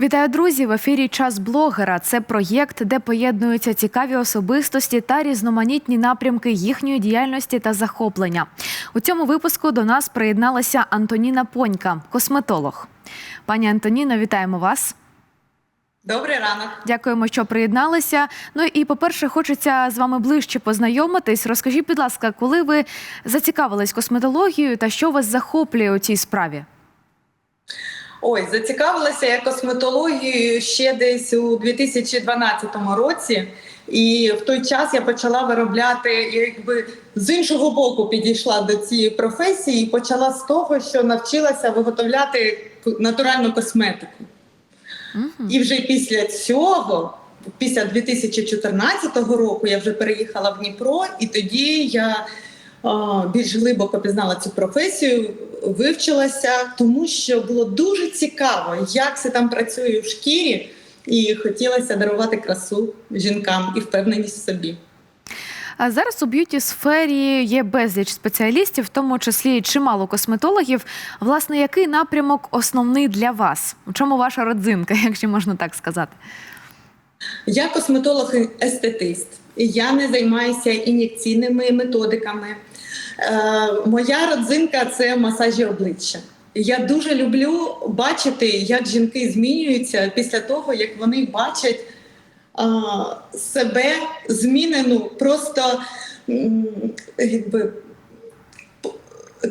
Вітаю, друзі! В ефірі Час блогера. Це проєкт, де поєднуються цікаві особистості та різноманітні напрямки їхньої діяльності та захоплення. У цьому випуску до нас приєдналася Антоніна Понька, косметолог. Пані Антоніно, вітаємо вас. Добрий ранок. Дякуємо, що приєдналися. Ну і по-перше, хочеться з вами ближче познайомитись. Розкажіть, будь ласка, коли ви зацікавились косметологією та що вас захоплює у цій справі? Ой, зацікавилася я косметологією ще десь у 2012 році, і в той час я почала виробляти, якби з іншого боку підійшла до цієї професії і почала з того, що навчилася виготовляти натуральну косметику. Мгм. І вже після цього, після 2014 року, я вже переїхала в Дніпро, і тоді я більш глибоко пізнала цю професію, вивчилася, тому що було дуже цікаво, як це там працює в шкірі, і хотілося дарувати красу жінкам і впевненість в собі. А зараз у б'юті сфері є безліч спеціалістів, в тому числі чимало косметологів. Власне, який напрямок основний для вас? У чому ваша родзинка, якщо можна так сказати? Я косметолог-естетист. Я не займаюся ін'єкційними методиками. Е, моя родзинка це масажі обличчя. Я дуже люблю бачити, як жінки змінюються після того, як вони бачать себе змінену просто якби.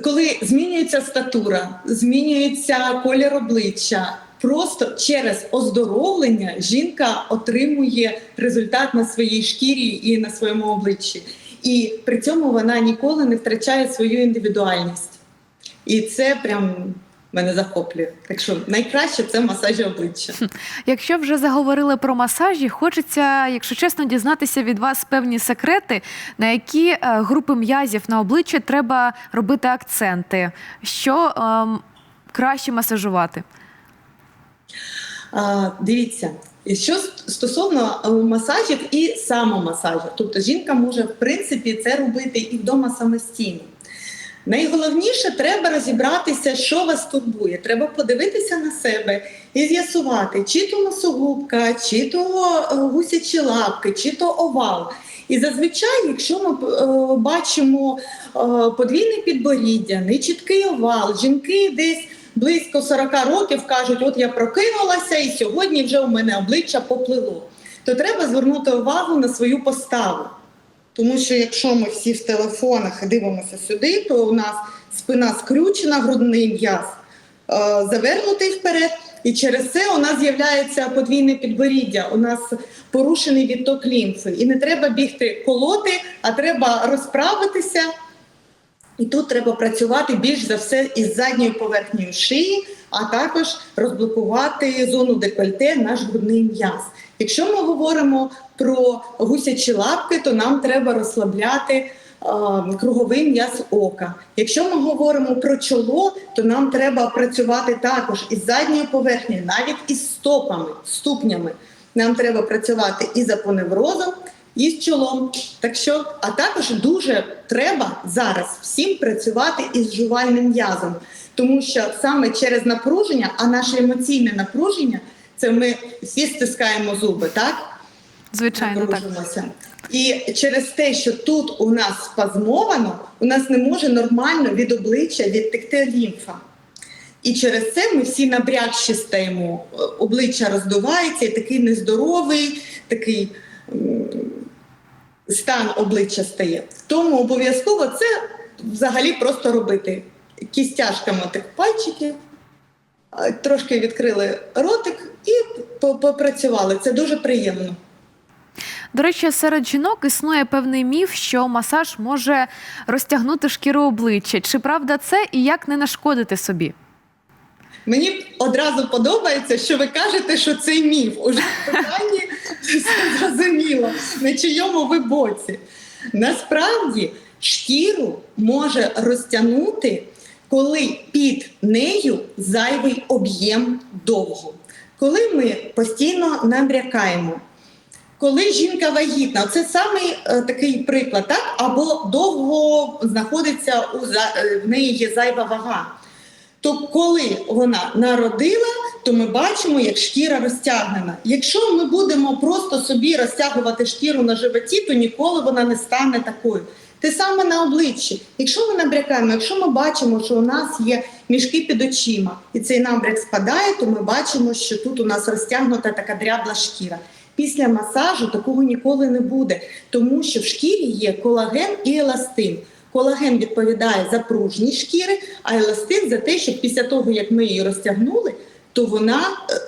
Коли змінюється статура, змінюється колір обличчя, просто через оздоровлення жінка отримує результат на своїй шкірі і на своєму обличчі. І при цьому вона ніколи не втрачає свою індивідуальність. І це прям мене захоплює. Так що найкраще це масажі обличчя. Якщо вже заговорили про масажі, хочеться, якщо чесно, дізнатися від вас певні секрети, на які е, групи м'язів на обличчі треба робити акценти, що ем, краще масажувати. А, дивіться, що стосовно е, масажів і самомасажів, тобто жінка може в принципі це робити і вдома самостійно. Найголовніше треба розібратися, що вас турбує. Треба подивитися на себе і з'ясувати, чи то носогубка, чи то е, гусячі лапки, чи то овал. І зазвичай, якщо ми е, бачимо подвійне підборіддя, нечіткий овал, жінки десь близько 40 років кажуть, от я прокинулася, і сьогодні вже у мене обличчя поплило. То треба звернути увагу на свою поставу. Тому що якщо ми всі в телефонах дивимося сюди, то у нас спина скрючена, грудний м'яз е, завернутий вперед, і через це у нас з'являється подвійне підборіддя. У нас порушений відток лімфи. І не треба бігти колоти, а треба розправитися. І тут треба працювати більш за все із задньою поверхнею шиї, а також розблокувати зону декольте, наш грудний м'яз. Якщо ми говоримо про гусячі лапки, то нам треба розслабляти круговий м'яз ока. Якщо ми говоримо про чоло, то нам треба працювати також із задньою поверхнею, навіть із стопами, ступнями. Нам треба працювати і з апоневрозом, і з чолом. Так що, а також дуже треба зараз всім працювати із жувальним м'язом, тому що саме через напруження, а наше емоційне напруження це ми всі стискаємо зуби, так? Звичайно, так. І через те, що тут у нас спазмовано, у нас не може нормально від обличчя відтекти лімфа. І через це ми всі набрякші стаємо. Е, Обличчя роздувається, і такий нездоровий, такий стан обличчя стає. Тому обов'язково це взагалі просто робити. Кістяшками тих пальчиків, трошки відкрили ротик і попрацювали. Це дуже приємно. До речі, серед жінок існує певний міф, що масаж може розтягнути шкіру обличчя. Чи правда це і як не нашкодити собі? Мені одразу подобається, що ви кажете, що це міф. Уже в питанні зрозуміло, на чийому ви боці. Насправді шкіру може розтягнути, коли під нею зайвий об'єм довго. Коли ми постійно набрякаємо. Коли жінка вагітна, це самий е, такий приклад, так? або довго знаходиться у е, в неї є зайва вага. То коли вона народила, то ми бачимо, як шкіра розтягнена. Якщо ми будемо просто собі розтягувати шкіру на животі, то ніколи вона не стане такою. Те саме на обличчі. Якщо ми набрякаємо, якщо ми бачимо, що у нас є мішки під очима, і цей набряк спадає, то ми бачимо, що тут у нас розтягнута така дрябла шкіра. Після масажу такого ніколи не буде, тому що в шкірі є колаген і еластин. Колаген відповідає за пружність шкіри, а еластин за те, що після того, як ми її розтягнули, то вона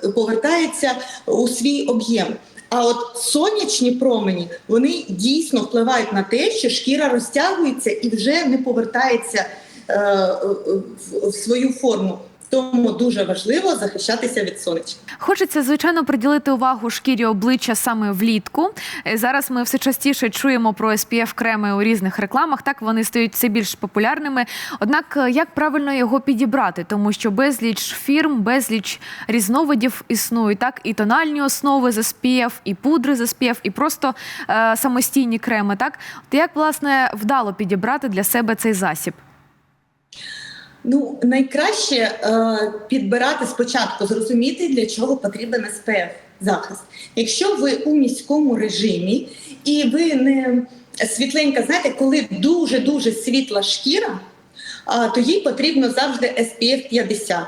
е, повертається у свій об'єм. А от сонячні промені вони дійсно впливають на те, що шкіра розтягується і вже не повертається е, е, в свою форму. Тому дуже важливо захищатися від сонечка. Хочеться звичайно приділити увагу шкірі обличчя саме влітку. Е, Зараз ми все частіше чуємо про SPF креми у різних рекламах. Так вони стають все більш популярними. Однак, е, як правильно його підібрати, тому що безліч фірм, безліч різновидів існують. Так і тональні основи з SPF, і пудри з SPF, і просто е, самостійні креми. Так, от як власне вдало підібрати для себе цей засіб? Ну, найкраще е, підбирати спочатку, зрозуміти, для чого потрібен СПФ захист. Якщо ви у міському режимі і ви не світленька, знаєте, коли дуже дуже світла шкіра, а, то їй потрібно завжди SPF 50.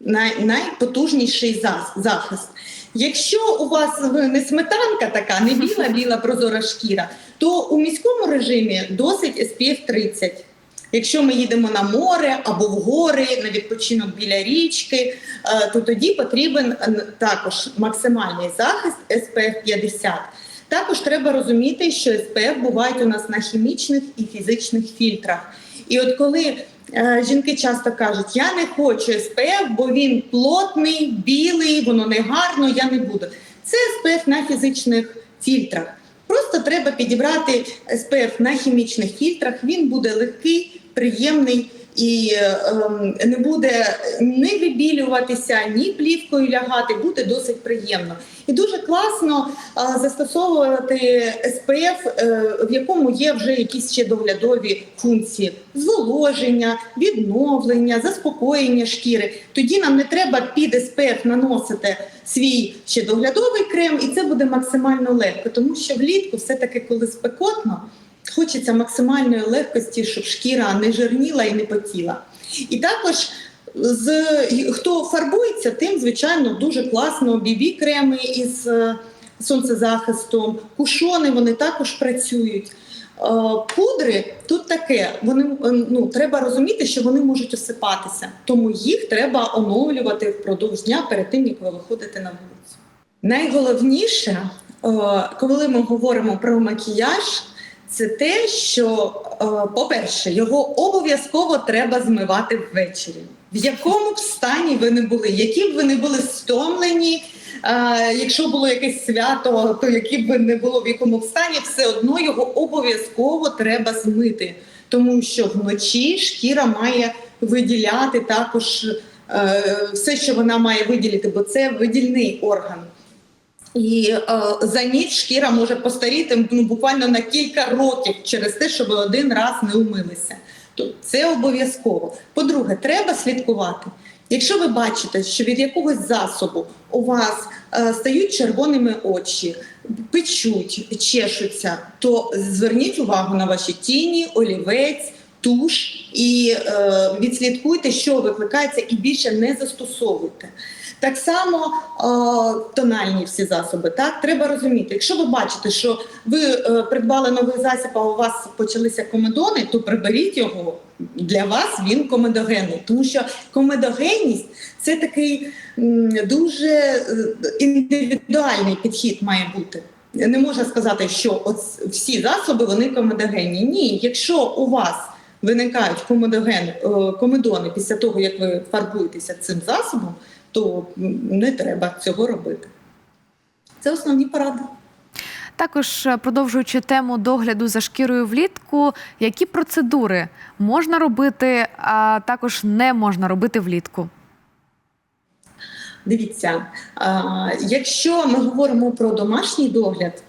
Най, найпотужніший захист. Якщо у вас не сметанка така, не біла, біла прозора шкіра, то у міському режимі досить SPF 30. Якщо ми їдемо на море або в гори на відпочинок біля річки, е, то тоді потрібен е, також максимальний захист SPF 50. Також треба розуміти, що SPF бувають у нас на хімічних і фізичних фільтрах. І от коли е, жінки часто кажуть, я не хочу SPF, бо він плотний, білий, воно не гарно, я не буду. Це SPF на фізичних фільтрах. Просто треба підібрати SPF на хімічних фільтрах. Він буде легкий, приємний і ем, не буде ні вибілюватися, ні плівкою лягати, буде досить приємно. І дуже класно е, застосовувати SPF, е, в якому є вже якісь ще доглядові функції: зволоження, відновлення, заспокоєння шкіри. Тоді нам не треба під SPF наносити свій ще доглядовий крем, і це буде максимально легко, тому що влітку, все-таки, коли спекотно, хочеться максимальної легкості, щоб шкіра не жирніла і не потіла. І також з хто фарбується, тим звичайно дуже класно бібі креми із е, сонцезахистом, кушони вони також працюють. Е, Пудри тут таке, вони е, ну треба розуміти, що вони можуть осипатися, тому їх треба оновлювати впродовж дня перед тим, як ви виходите на вулицю. Найголовніше, коли ми говоримо про макіяж, це те, що, е, по-перше, його обов'язково треба змивати ввечері. В якому б стані ви не були, які б ви не були стомлені, е, якщо було якесь свято, то які б не було в якому б стані, все одно його обов'язково треба змити, тому що вночі шкіра має виділяти також е, все, що вона має виділити, бо це видільний орган. І е, за ніч шкіра може постаріти ну, буквально на кілька років через те, що ви один раз не умилися. То це обов'язково. По-друге, треба слідкувати. Якщо ви бачите, що від якогось засобу у вас е, стають червоними очі, печуть, чешуться, то зверніть увагу на ваші тіні, олівець, туш і е, відслідкуйте, що викликається, і більше не застосовуйте. Так само е, тональні всі засоби. Так треба розуміти, якщо ви бачите, що ви е, придбали новий засіб, а у вас почалися комедони, то приберіть його. Для вас він комедогенний, тому що комедогенність це такий м, дуже е, індивідуальний підхід має бути. Не можна сказати, що от всі засоби вони комедогенні. Ні, якщо у вас виникають комедоген, е, комедони після того, як ви фарбуєтеся цим засобом, то не треба цього робити. Це основні поради. Також е, продовжуючи тему догляду за шкірою влітку, які процедури можна робити, а також не можна робити влітку? Дивіться, якщо ми говоримо про домашній догляд,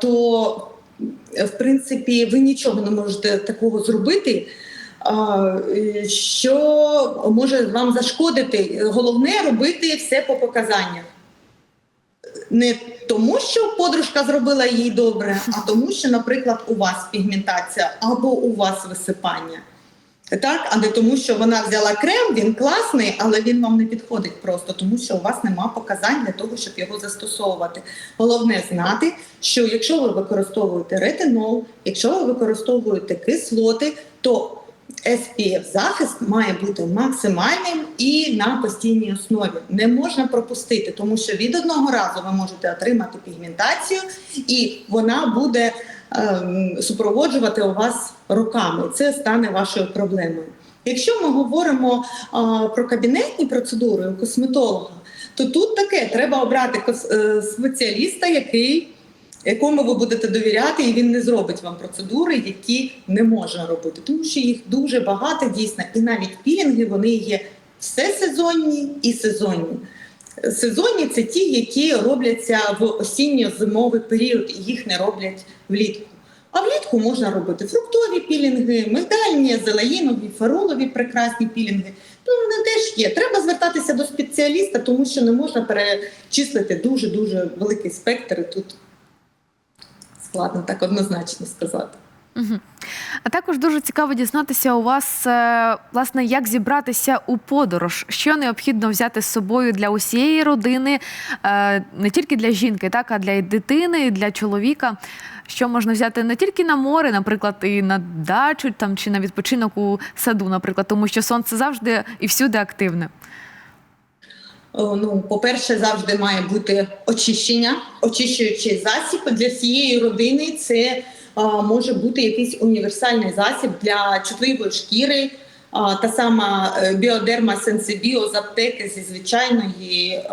то в принципі ви нічого не можете такого зробити, що може вам зашкодити. Головне робити все по показаннях. Не тому, що подружка зробила їй добре, а тому, що, наприклад, у вас пігментація або у вас висипання. Так, а не тому, що вона взяла крем, він класний, але він вам не підходить просто, тому що у вас нема показань для того, щоб його застосовувати. Головне знати, що якщо ви використовуєте ретинол, якщо ви використовуєте кислоти, то SPF захист має бути максимальним і на постійній основі. Не можна пропустити, тому що від одного разу ви можете отримати пігментацію, і вона буде супроводжувати у вас роками. Це стане вашою проблемою. Якщо ми говоримо про кабінетні процедури у косметолога, то тут таке треба обрати е, спеціаліста, який якому ви будете довіряти, і він не зробить вам процедури, які не можна робити, тому що їх дуже багато дійсно, і навіть пілінги вони є всесезонні і сезонні. Сезонні це ті, які робляться в осінньо-зимовий період, і їх не роблять влітку. А влітку можна робити фруктові пілінги, мигдальні, зелаїнові, феролові прекрасні пілінги. Ну, вони теж є. Треба звертатися до спеціаліста, тому що не можна перечислити дуже дуже великий спектр. І тут складно так однозначно сказати. А також дуже цікаво дізнатися у вас, е, власне, як зібратися у подорож, що необхідно взяти з собою для усієї родини, е, не тільки для жінки, так, а для дитини, і для чоловіка. Що можна взяти не тільки на море, наприклад, і на дачу там, чи на відпочинок у саду, наприклад, тому що сонце завжди і всюди активне. Ну, по-перше, завжди має бути очищення, очищуючий засіб для всієї родини. Це може бути якийсь універсальний засіб для чутливої шкіри. Та сама е, біодерма сенсибіо з аптеки зі звичайної е,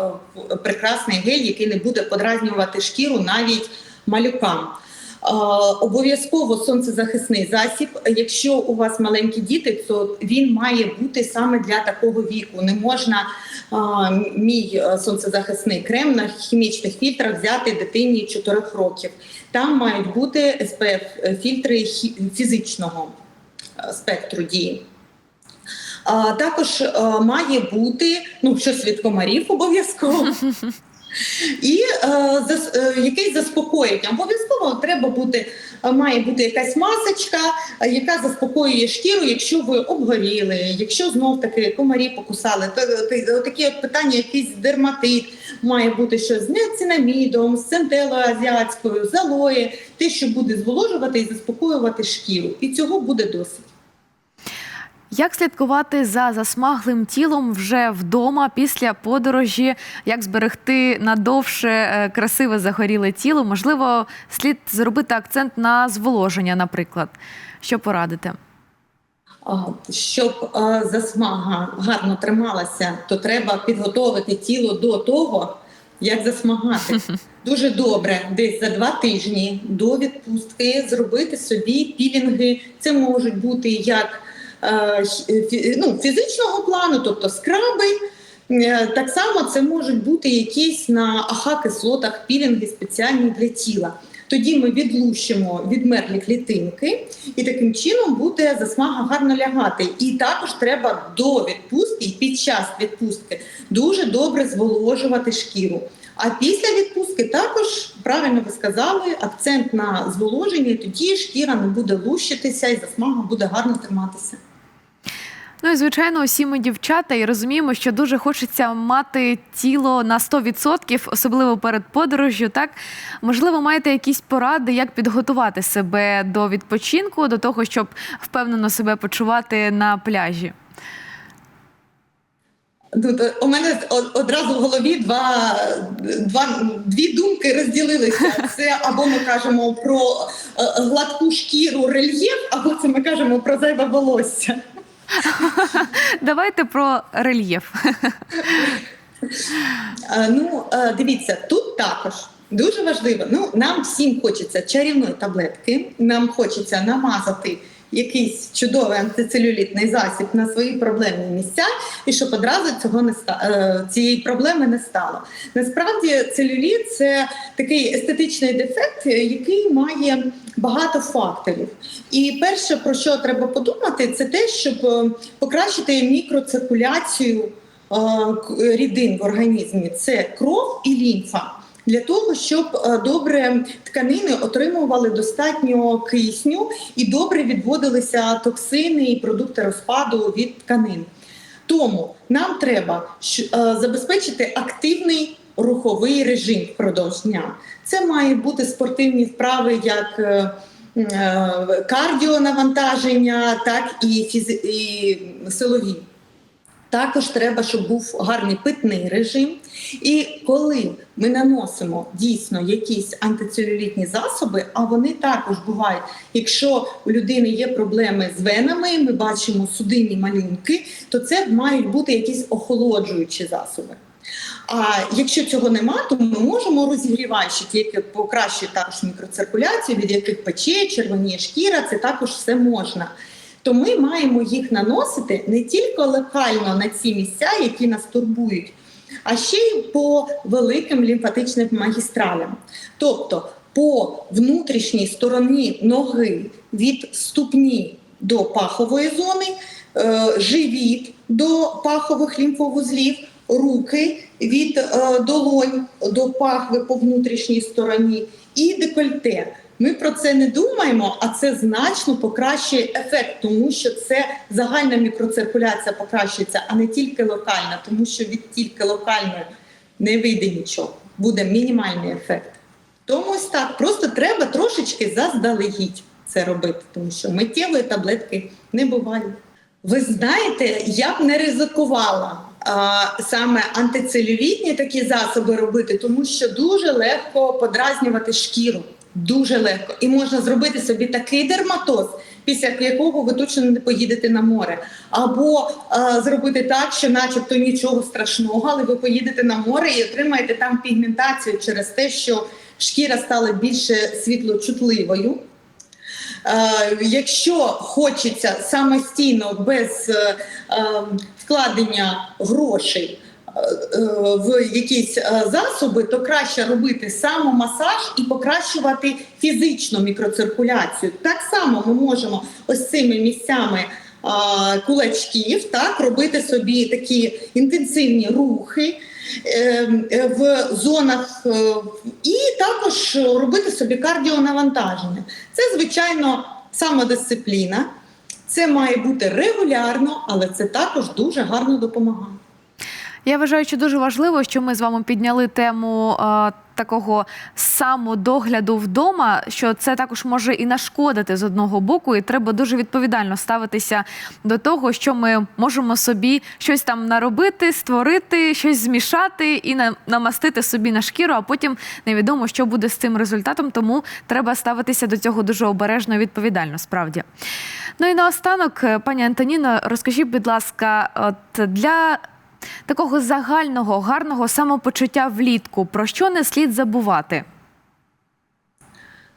прекрасний гель, який не буде подразнювати шкіру навіть малюкам. Обов'язково сонцезахисний засіб. Якщо у вас маленькі діти, то він має бути саме для такого віку. Не можна мій е, сонцезахисний крем на хімічних фільтрах взяти дитині 4 років. Там мають бути СПФ фільтри хі- фізичного е, спектру дії. Також е, має бути ну, щось від комарів обов'язково. І е, зас, е, якесь заспокоєння. Обов'язково треба бути, е, має бути якась масочка, яка заспокоює шкіру, якщо ви обгоріли, якщо знов таки комарі покусали, то, такі от питання, якийсь дерматит, має бути щось з неоцинамідом, з центелоазіатською, з алоє, те, що буде зволожувати і заспокоювати шкіру. І цього буде досить. Як слідкувати за засмаглим тілом вже вдома після подорожі? Як зберегти надовше е, красиве загоріле тіло? Можливо, слід зробити акцент на зволоження, наприклад. Що порадите? Щоб засмага гарно трималася, то треба підготовити тіло до того, як засмагати. Дуже добре, десь за два тижні до відпустки зробити собі пілінги. Це можуть бути як ну, фізичного плану, тобто скраби. Е, Так само це можуть бути якісь на АХ-кислотах пілінги спеціальні для тіла. Тоді ми відлущимо відмерлі клітинки, і таким чином буде засмага гарно лягати. І також треба до відпустки і під час відпустки дуже добре зволожувати шкіру. А після відпустки також правильно ви сказали, акцент на зволоження, тоді шкіра не буде лущитися і засмага буде гарно триматися. Ну і звичайно, усі ми дівчата і розуміємо, що дуже хочеться мати тіло на 100%, особливо перед подорожжю. Так можливо, маєте якісь поради, як підготувати себе до відпочинку, до того, щоб впевнено себе почувати на пляжі. Е, у мене одразу в голові два, два, дві думки розділилися. Це або ми кажемо про е, гладку шкіру рельєф, або це ми кажемо про зайве волосся. Давайте про рельєф. Ну, е, дивіться, тут також дуже важливо. Ну, нам всім хочеться чарівної таблетки, нам хочеться намазати якийсь чудовий антицелюлітний засіб на свої проблемні місця, і щоб одразу цього не ста... е, цієї проблеми не стало. Насправді, целюліт це такий естетичний дефект, який має багато факторів. І перше, про що треба подумати, це те, щоб е, покращити мікроциркуляцію е, рідин в організмі це кров і лімфа. Для того щоб е, добре тканини отримували достатньо кисню і добре відводилися токсини і продукти розпаду від тканин. Тому нам треба е, забезпечити активний руховий режим впродовж дня. Це мають бути спортивні вправи, як е, кардіонавантаження, так і, фізи... і силові. Також треба, щоб був гарний питний режим. І коли ми наносимо дійсно якісь антицелюлітні засоби, а вони також бувають, якщо у людини є проблеми з венами, ми бачимо судинні малюнки, то це мають бути якісь охолоджуючі засоби. А якщо цього нема, то ми можемо розігріваючи, які покращують також мікроциркуляцію, від яких пече, червоніє шкіра, це також все можна. То ми маємо їх наносити не тільки локально на ці місця, які нас турбують, а ще й по великим лімфатичним магістралям. Тобто по внутрішній стороні ноги від ступні до пахової зони, е, живіт до пахових лімфовузлів, руки від е, долонь до пахви по внутрішній стороні і декольте. Ми про це не думаємо, а це значно покращує ефект, тому що це загальна мікроциркуляція покращується, а не тільки локальна, тому що від тільки локальної не вийде нічого, буде мінімальний ефект. Тому ось так, просто треба трошечки заздалегідь це робити, тому що миттєвої таблетки не буває. Ви знаєте, я б не ризикувала а, саме антицелюлітні такі засоби робити, тому що дуже легко подразнювати шкіру. Дуже легко. І можна зробити собі такий дерматоз, після якого ви точно не поїдете на море. Або е, зробити так, що начебто нічого страшного, але ви поїдете на море і отримаєте там пігментацію через те, що шкіра стала більше світлочутливою. Е, якщо хочеться самостійно без е, е, вкладення грошей в якісь е, засоби, то краще робити самомасаж і покращувати фізичну мікроциркуляцію. Так само ми можемо ось цими місцями е, кулачків так, робити собі такі інтенсивні рухи. е, е, В зонах е, і також робити собі кардіонавантаження. Це, звичайно, самодисципліна. Це має бути регулярно, але це також дуже гарно допомагає. Я вважаю, що дуже важливо, що ми з вами підняли тему е, такого самодогляду вдома, що це також може і нашкодити з одного боку, і треба дуже відповідально ставитися до того, що ми можемо собі щось там наробити, створити, щось змішати і на- намастити собі на шкіру, а потім невідомо, що буде з цим результатом. Тому треба ставитися до цього дуже обережно і відповідально. Справді. Ну і наостанок, е, пані Антоніно, розкажіть, будь ласка, от для такого загального гарного самопочуття влітку, про що не слід забувати?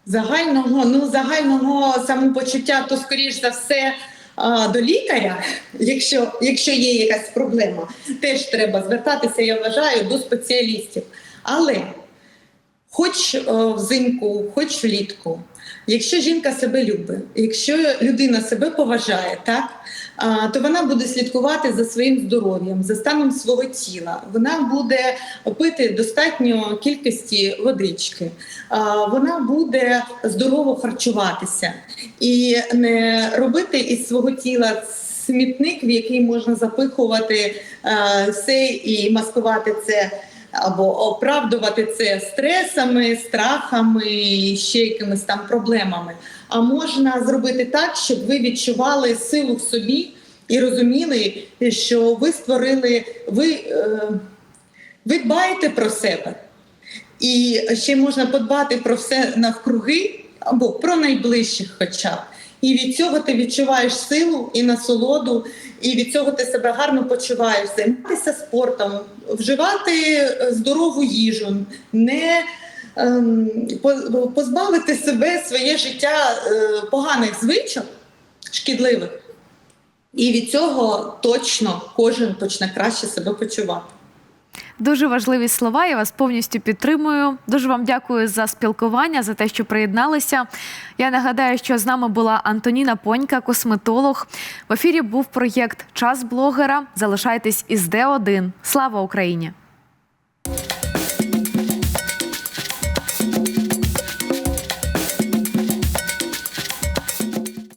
Загального, ну загального самопочуття, то скоріш за все до лікаря, якщо, якщо є якась проблема, теж треба звертатися, я вважаю, до спеціалістів. Але хоч е, взимку, хоч влітку, якщо жінка себе любить, якщо людина себе поважає, так то вона буде слідкувати за своїм здоров'ям, за станом свого тіла. Вона буде пити достатньо кількості водички, вона буде здорово харчуватися і не робити із свого тіла смітник, в який можна запихувати е, все і маскувати це. Або оправдувати це стресами, страхами і ще якимись там проблемами. А можна зробити так, щоб ви відчували силу в собі і розуміли, що ви створили, ви, е, ви дбаєте про себе. І ще можна подбати про все навкруги або про найближчих, хоча б. І від цього ти відчуваєш силу і насолоду, і від цього ти себе гарно почуваєш, займатися спортом, вживати е, здорову їжу, не позбавити себе своє життя е, поганих звичок, шкідливих. І від цього точно кожен почне краще себе почувати. Дуже важливі слова. Я вас повністю підтримую. Дуже вам дякую за спілкування, за те, що приєдналися. Я нагадаю, що з нами була Антоніна Понька, косметолог. В ефірі був проєкт Час блогера. Залишайтесь із Д1. Слава Україні!